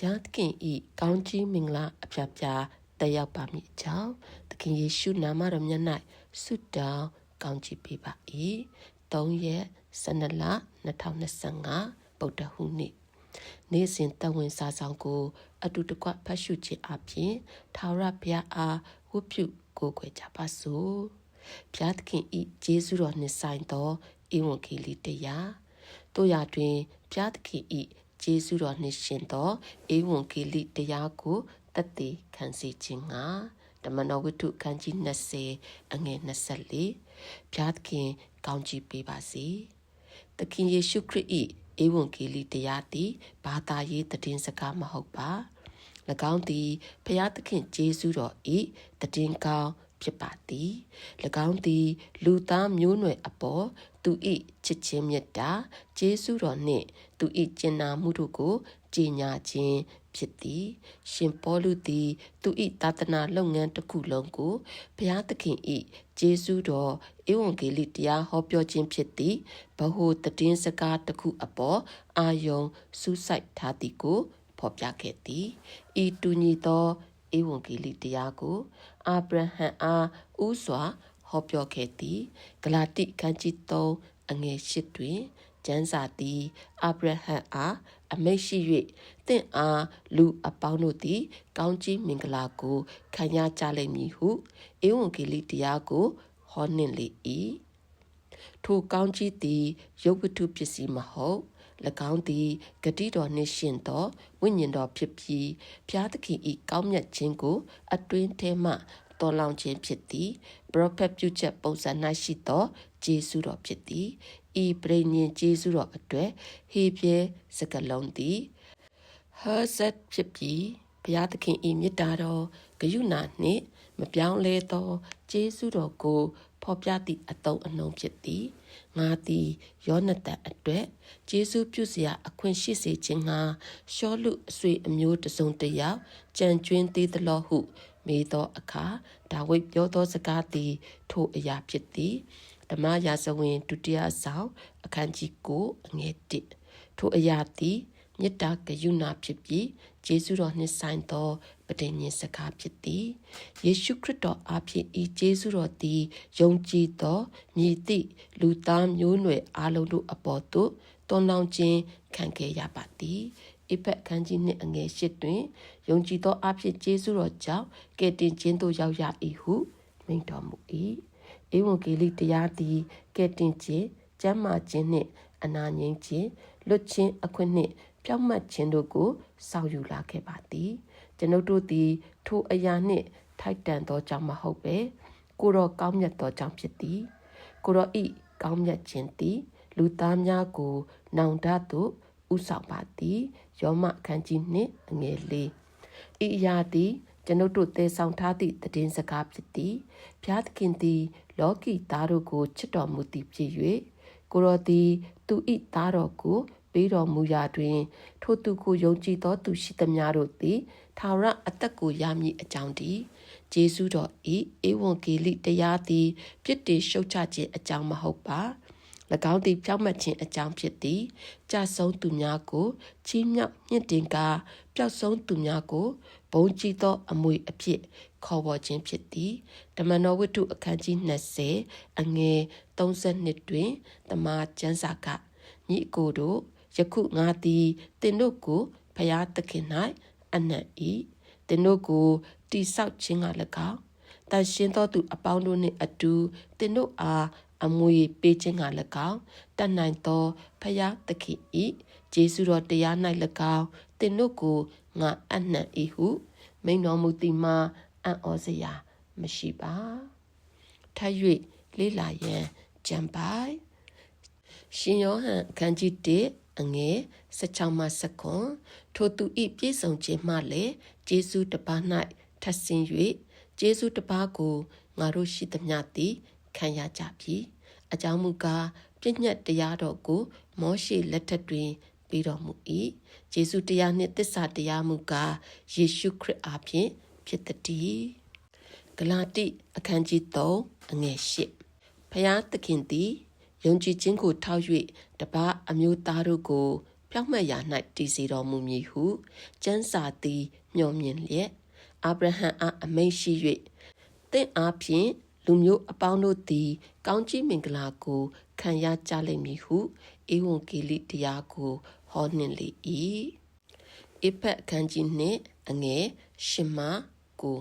ဘုရားသခင်ဤကောင်းကြီးမင်္ဂလာအဖျားဖျားတက်ရောက်ပါမည်အကြောင်းသခင်ယေရှုနာမတော်မြတ်၌ဆုတောင်းကောင်းချီးပေးပါ၏3ရက်12လ2025ဗုဒ္ဓဟူးနေ့နေ့စဉ်တဝင်စာဆောင်ကို အတူတကွဖတ်ရှုခြင်းအပြင်ထာဝရဘုရားအားဝတ်ပြုကိုးကွယ်ကြပါစို့ဘုရားသခင်ဤကျေးဇူးတော်နှင့်ဆိုင်သောဧဝံဂေလိတရားတို့ရာတွင်ဘုရားသခင်ဤ ကျေးဇူးတော်နှင့်ရှင်သောဧဝံဂေလိတရားကိုတတ်သိခံစေခြင်းငှာဓမ္မတော်ဝိတ္ထုခန်းကြီး20အငယ်24ဘုရားသခင်ကောင်းချီးပေးပါစေ။သခင်ယေရှုခရစ်၏ဧဝံဂေလိတရားသည်ဘာသာရေးသတင်းစကားမဟုတ်ပါ။၎င်းသည်ဘုရားသခင်ယေရှုတော်၏သတင်းကောင်း ဖြစ်ပါသည်၎င်းသည် လူသားမျိုးနွယ်အပေါ်သူ၏ချစ်ချင်းမြတ်တာဂျေစုတော်နှင့် သူ၏ကျင်နာမှုတို့ကိုကြီးညာခြင်းဖြစ်သည်ရှင်ပေါလုသည် သူ၏သာသနာလုပ်ငန်းတစ်ခုလုံးကိုဘုရားသခင်၏ဂျေစုတော်ဧဝံဂေလိတရားဟောပြောခြင်းဖြစ်သည်ဗဟုတည်င်းစကားတစ်ခုအပေါ်အာယုံစူးစိုက်ထားသည်ကိုဖော်ပြခဲ့သည်ဤတူညီသောဧဝံဂေလိတရားကို အာဗြဟံအားဥစွာဟောပြောခဲ့သည်ဂလာတိခန်းကြီး3အငယ်8တွင်ကျမ်းစာသည်အာဗြဟံအားအမိတ်ရှိ၍တင့်အားလူအပေါင်းတို့သည် ကောင်းကြီးမင်္ဂလာကိုခံရကြလိမ့်မည်ဟုဧဝံဂေလိတရားကိုဟောနှင့်လေ၏ထိုကောင်းကြီးသည်ရုပ်ဝတ္ထုပစ္စည်းမဟုတ်၎ င်းသည်ဂတိတော်နှင့်ရှင်သောဝိညာဉ်တော်ဖြစ်ပြီးဘုရားသခင်၏ကောင်းမြတ်ခြင်းကို အတွင်းထဲမှတော်လောင်ခြင်းဖြစ်သည်ပရောဖက်ပြုချက်ပုံစံ၌ရှိသောဂျေစုတော်ဖြစ်သည်ဤပရိညင်ဂျေစုတော်အတွက်ဟေပြဲစကလုံးသည်ဟောဆက်ဖြစ်ပြီးဘုရားသခင်ဤမေတ္တာတော်ဂယုဏနှင့် မပြောင်းလဲသောကျေးဇူးတော်ကိုဖော်ပြသည့်အတုံးအနှုံဖြစ်သည်ငါသည်ယောနသန်အတွက်ကျေးဇူးပြုစရာအခွင့်ရှိစေခြင်းငှာရှောလူအဆွေအမျိုးတစုံတယောက်ကြံကျွင်းသေးသလောဟု မေးသောအခါဒါဝိဒ်ပြောသောစကားသည် ထိုအရာဖြစ်သည်ဓမ္မရာဇဝင်ဒုတိယဆောင်အခန်းကြီး9အငယ်1ထိုအရာသည် မေတ္တာကရုဏာဖြစ်ပြီးယေရှုတော်နှင့်ဆိုင်သောပဋိညာဉ်စကားဖြစ်သည်ယေရှုခရစ်တော်အားဖြင့်ဤယေရှုတော်သည်ယုံကြည်သောမြည်သည့်လူသားမျိုးနွယ်အလုံးတို့အပေါ်သို့တွန်းလောင်းခြင်းခံခဲ့ရပါသည်အဖက်ခန်းကြီးနှင့်အငယ်ရှစ်တွင်ယုံကြည်သောအဖြစ်ကျေးဇူးတော်ကြောင့်ကယ်တင်ခြင်းသို့ရောက်ရ၏ဟုမိန့်တော်မူ၏ဧဝံဂေလိတရားသည်ကယ်တင်ခြင်းကျမ်းမာခြင်းနှင့်အနာငြိမ်းခြင်းလွတ်ခြင်းအခွင့်နှင့် ပြောင်းမှတ်ခြင်းတို့ကိုဆောင်ယူလာခဲ့ပါသည်ကျွန်ုပ်တို့သည် ထိုအရာနှင့် ထိုက်တန်သောကြောင့်မဟုတ်ပဲကိုတော်ကောင်းမြတ်သောကြောင့်ဖြစ်သည် ကိုတော်ဤကောင်းမြတ်ခြင်းသည် လူသားများကို နောင်တသို့ဥဆောင်ပါသည်ယောမအခန်းကြီးနှင့်အငယ်လေးဤအရာသည်ကျွန်ုပ်တို့သေဆောင်ထားသည့်တည်င်းစကားဖြစ်သည်ဘုရားသခင်သည် လောကီသားတို့ကိုချစ်တော်မူသည်ဖြစ်၍ကိုရောသည် သူဤသားတော်ကို ပေးတော်မူရာတွင် ထိုသူကိုယုံကြည်သောသူရှိသမျှတို့သည်ထာဝရအသက်ကိုရမည်အကြောင်းတည်းဂျေစုတော်ဤဧဝံဂေလိတရားသည်ပြစ်တင်ရှုတ်ချခြင်းအကြောင်းမဟုတ်ပါ၎င်းသည်ဖြောင့်မတ်ခြင်းအကြောင်းဖြစ်သည်ကြဆုံးသူများကိုချီးမြှောက်မြင့်တင်ကားပျောက်ဆုံးသူများကိုဘုံကြည်သောအမွေအဖြစ်ခေါ်ဝေါ်ခြင်းဖြစ်သည်ဓမ္မတော်ဝတ္ထုအခန်းကြီး20အငယ်32တွင်တမန်ကျမ်းစာကညီအကိုတို့ ယခုငါသည်တင်တို့ကိုဖျားသခင်၌အနံ့ဤတင်တို့ကိုတိဆောက်ခြင်းက၎င်းတန်ရှင်းသောသူအပေါင်းတို့နှင့်အတူတင်တို့အားအမွေပေးခြင်းက၎င်းတတ်နိုင်သောဖျားသခင်ဤဂျေစုတော်တရား၌၎င်းတင်တို့ကိုငါအနှံ့ဤဟု မိန်တော်မူသည်မှာအံ့ဩစရာမရှိပါထပ်၍လေးလာရန်ကြံပိုင်ရှင်ယောဟန်အခန်းကြီး1 အငယ်16မှ19ထိုသူဤပြည့်စုံခြင်းမှလည်းဂျေစုတပါး၌ထပ်ဆင်း၍ဂျေစုတပါးကိုငါတို့ရှိသမျှသည်ခံရကြပြီအကြောင်းမူကားပြည့်ညတ်တရားတော်ကိုမောရှေလက်ထက်တွင်ပေးတော်မူ၏ယေရှုတရားနှင့်သစ္စာတရားမူကားယေရှုခရစ်အားဖြင့်ဖြစ်သည်ဂလာတိအခန်းကြီး3အငယ်8ဖျားသခင်သည် ယုံကြည်ခြင်းကိုထောက်၍တပားအမျိုးသားတို့ကိုဖြောင့်မတ်ရာ၌တည်စေတော်မူမည်ဟုကျမ်းစာသည်မျှော်မြင်လျက်အာဗြဟံအားအမိန့်ရှိ၍သင်အားဖြင့်လူမျိုးအပေါင်းတို့သည် ကောင်းကြီးမင်္ဂလာကိုခံရကြလိမ့်မည်ဟုဧဝံဂေလိတရားကိုဟောနှင့်လေ၏အဖက်အခန်းကြီးနှင့်အငယ်ရှမကို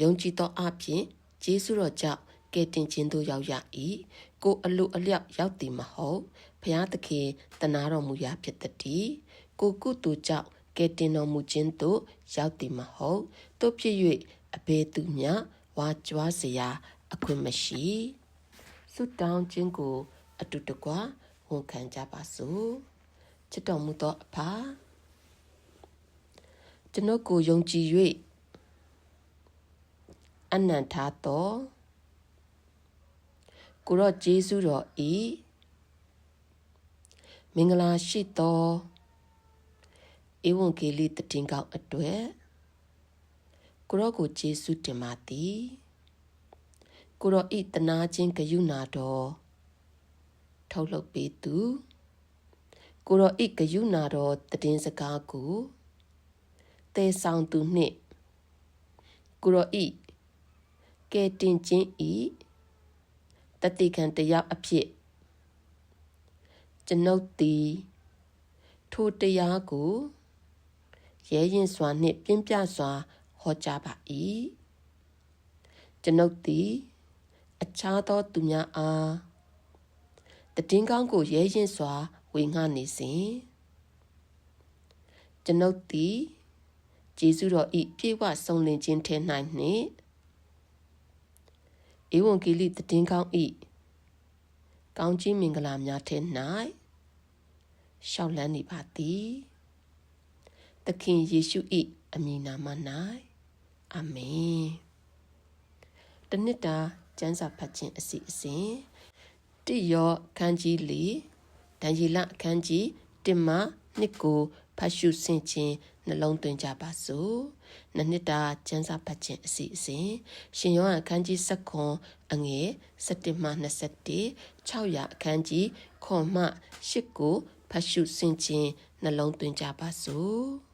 ယုံကြည်သောအဖြစ်ဂျေစုတော်ကြောင့် ကယ်တင်ခြင်းသို့ရောက်ရ၏ကိုအလိုအလျောက်ရောက်သည်မဟုတ်ဘုရားသခင်တနာတော်မူရာဖြစ်သည်ကိုကုသူကြောင့်ကယ်တင်တော်မူခြင်းသို့ရောက်သည်မဟုတ်တို့ဖြစ်၍အဘယ်သူမျှဝါကြွားစရာအခွင့်မရှိဆုတောင်းခြင်းကိုအတူတကွဝန်ခံကြပါစို့ချစ်တော်မူသောအဖာကျွန်ုပ်ကိုယုံကြည်၍အနန္တသော ကိုရောဂျေစုတော်ဤမင်္ဂလာရှိသောဧဝံဂေလိတည်င်းကောင်းအတွေ့ကိုရောကိုဂျေစုတင်ပါသည်ကိုရောဤတနာချင်းဂယုနာတော်ထုတ်လုပ်ပေးသူကိုရောဤဂယုနာတော်တည်င်းစကားကိုတဲဆောင်သူနှင့်ကိုရောဤကဲတင်ခြင်းဤ တတိခံတယောက်အဖြစ်ကျွန်ုပ်သည်ထိုတရားကိုရဲရင်စွာနှင့်ပြင်းပြစွာဟောကြားပါ၏ကျွန်ုပ်သည်အခြားသောသူများအားတည်င်းကောင်းကိုရဲရင်စွာဝေငှနေစဉ်ကျွန်ုပ်သည်ကျေးဇူးတော်ဤပြေဝဆုံးလင်ခြင်းထဲ၌နှင့် ဧဝံဂေလိတည်င်းကောင်းဤကောင်းကြီးမင်္ဂလာများထဲ၌ရှောက်လန်းနေပါသည်သခင်ယေရှု၏အမည်နာမ၌အာမင်တနစ်တာကျမ်းစာဖတ်ခြင်းအစီအစဉ်တိယောခန်းကြီး၄ဒံယေလအခန်းကြီး1မှ2ကို ဖတ်ရှုဆင်ခြင်းနှလုံးသွင်းကြပါစို့နနှစ်တာကျမ်းစာဖတ်ခြင်းအစီအစဉ်ရှင်ယောဟန်အခန်းကြီး7အငယ်17မှ21 600အခန်းကြီးခွန်မှ8ကိုဖတ်ရှုဆင်ခြင်းနှလုံးသွင်းကြပါစို့